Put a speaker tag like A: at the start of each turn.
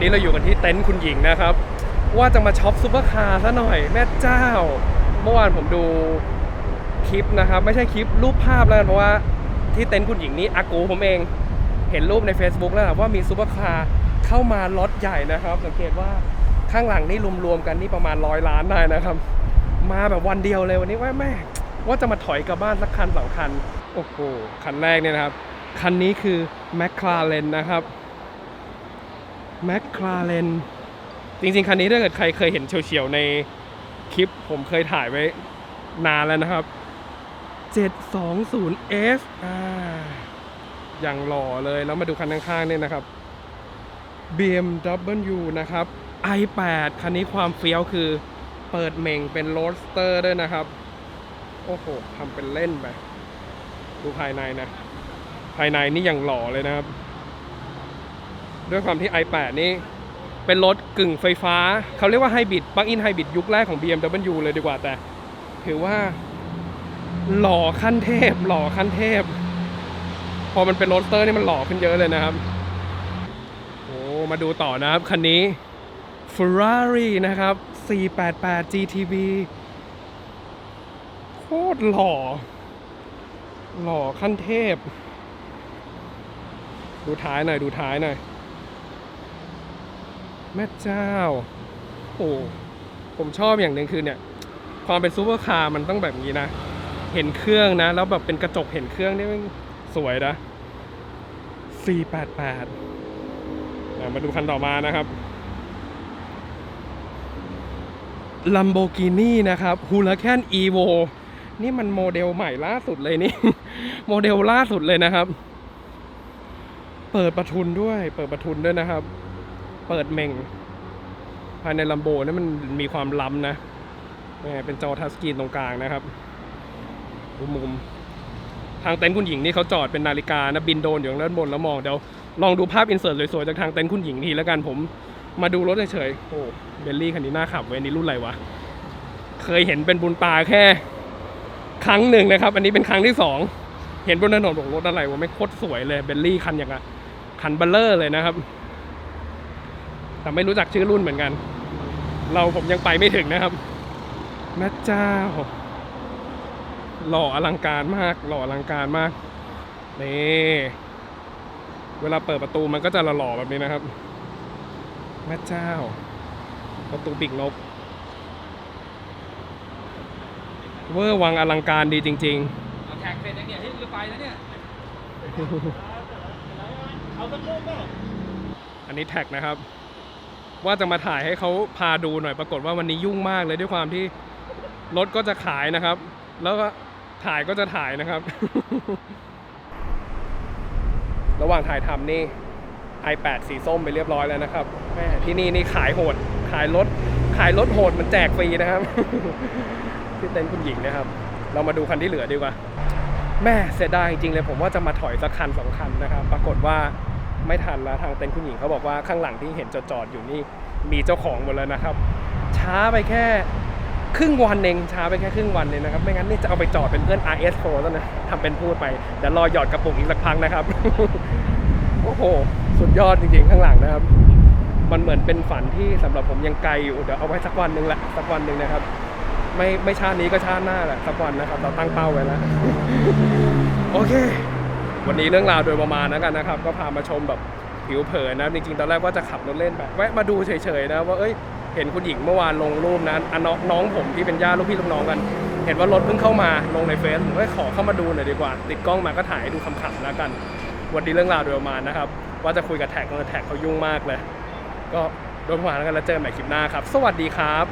A: นี้เราอยู่กันที่เต็นท์คุณหญิงนะครับ ว่าจะมาช็อปซุปเปอร์คาร์ซะหน่อยแม่เจ้า เมื่อวานผมดูคลิปนะครับ ไม่ใช่คลิปรูปภาพแล้วกันเพราะว่าที่เต็นท์คุณหญิงนี้อากูผมเองเห็นรูปใน Facebook แล้วว่ามีซุปเปอร์คาร์เข้ามาล็อตใหญ่นะครับ สังเกตว่าข้างหลังนี่รวมๆกันนี่ประมาณร้อยล้านได้นะครับ มาแบบวันเดียวเลยวันนี้ว่าแม่ว่าจะมาถอยกลับบ้านสักคันสองคัน โอ้โห คันแรกเนี่ยนะครับ คันนี้คือ m c l a r e n นะครับ m c l a r e n จริงๆ คันนี้ถ้าเกิดใครเคยเห็นเฉียวๆ ในคลิปผมเคยถ่ายไว้นานแล้วนะครับ 720S อ่าอย่างหล่อเลยแล้วมาดูคันข้างๆเนี่ยนะครับ BMW นะครับ i8 คันนี้ความเฟี้ยวคือเปิดเม่งเป็นโรดสเตอร์ด้วยนะครับ โอ้โหทำเป็นเล่นไป ดูภายในนะ ภายในนี่อย่างหล่อเลยนะครับ ด้วยความที่ i8 นี่เป็นรถกึ่งไฟฟ้า เขาเรียกว่าไฮบริดปลั๊กอินไฮบริดยุคแรกของ BMW เลยดีกว่าแต่ ถือว่าหล่อขั้นเทพ หล่อขั้นเทพ พอมันเป็นโรสเตอร์นี่มันหล่อขึ้นเยอะเลยนะครับ โอ้ มาดูต่อนะครับ คันนี้ Ferrari นะครับ 488 GTB โคตรหล่อ หล่อขั้นเทพ ดูท้ายหน่อย ดูท้ายหน่อย แม่เจ้า โอ้ผมชอบอย่างหนึ่งคือเนี่ย ความเป็นซูเปอร์คาร์มันต้องแบบนี้นะ เห็นเครื่องนะ แล้วแบบเป็นกระจกเห็นเครื่องนี่มันสวยนะ 488 มาดูคันต่อมานะครับ Lamborghini นะครับ Huracan Evo นี่มันโมเดลใหม่ล่าสุดเลยนี่ โมเดลล่าสุดเลยนะครับ เปิดประทุนด้วย เปิดประทุนด้วยนะครับ เปิดเมงภายในลัมโบนี่มันมีความล้ำนะเป็นจอทัชสกรีนตรงกลางนะครับดูมุม ทางเต็นท์คุณหญิงนี่เขาจอดเป็นนาฬิกานะบินโดนอยู่ด้านบนแล้วมองเดี๋ยวลองดูภาพอินเสิร์ตสวยๆจากทางเต็นท์คุณหญิงทีแล้วกันผมมาดูรถเฉยๆโอ้เบลลี่คันนี้น่าขับเว้ยอันนี่รุ่นอะไรวะ เคยเห็นเป็นบุญตาแค่ ครั้งหนึ่งนะครับ อันนี้เป็นครั้งที่สองเห็นบนถนนบอกรถอะไรวะไม่โคตรสวยเลยเบลลี่คันอย่างอะคันเบลเลอร์เลยนะครับ แต่ไม่รู้จักชื่อรุ่นเหมือนกัน เราผมยังไปไม่ถึงนะครับแม่เจ้า หล่ออลังการมาก หล่ออลังการมากนี่เวลาเปิดประตูมันก็จะหล่อๆแบบนี้นะครับแม่เจ้า ประตูปีกนก เวอร์วังอลังการดีจริง
B: เอาแท็กเสร็จยังเนี่ยที่รถไฟแล้วเนี่ย
A: ๆอันนี้แท็กนะครับ ว่าจะมาถ่ายให้เขาพาดูหน่อยปรากฏว่าวันนี้ยุ่งมากเลยด้วยความที่รถก็จะขายนะครับ แล้วก็ถ่ายก็จะถ่ายนะครับ ระหว่างถ่ายทำนี่ iPad สีส้มไปเรียบร้อยแล้วนะครับแม่ที่นี่นี่ขายโหด ขายรถ ขายรถโหดมันแจกฟรีนะครับ ที่เต็นท์คุณหญิงนะครับ เรามาดูคันที่เหลือดีกว่า แม่เสียดายจริงๆเลยผมว่าจะมาถอยสักคันสองคันนะครับ ปรากฏว่า ไม่ทันแล้วทางเต็นท์คุณหญิงเขาบอกว่าข้างหลังที่เห็นจอดๆอยู่นี่มีเจ้าของหมดแล้วนะครับ ช้าไปแค่ครึ่งวันเองช้าไปแค่ครึ่งวันเองนะครับ ไม่งั้นนี่จะเอาไปจอดเป็นเพื่อน RS Pro แล้วนะทำเป็นพูดไปเดี๋ยวรอหยอดกระปุกอีกสักพักนะครับ โอ้โห สุดยอดจริงๆข้างหลังนะครับ มันเหมือนเป็นฝันที่สำหรับผมยังไกลอยู่เดี๋ยวเอาไว้สักวันหนึ่งแหละสักวันหนึ่งนะครับ ไม่ไม่ชาตินี้ก็ชาติหน้าแหละสักวันนะครับ เราตั้งเป้าไว้แล้วโอเค วันนี้เรื่องราวโดยประมาณแล้วกันนะครับ ก็พามาชมแบบผิวเผินนะจริงๆตอนแรกว่าจะขับรถเล่นแบบแวะมาดูเฉยๆนะว่าเอ้ยเห็นคุณหญิงเมื่อวานลงรูปนั้นอะน้องน้องผมที่เป็นญาติลูกพี่ลูกน้องกัน เห็นว่ารถเพิ่งเข้ามาลงในเฟซผมก็ขอเข้ามาดูหน่อยดีกว่า ติดกล้องมาก็ถ่ายให้ดูขำๆแล้วกัน วันนี้เรื่องราวโดยประมาณนะครับ ว่าจะคุยกับแท็กก็แท็กเขายุ่งมากเลย ก็โดยประมาณแล้วกันแล้วเจอกันใหม่คลิปหน้าครับ สวัสดีครับ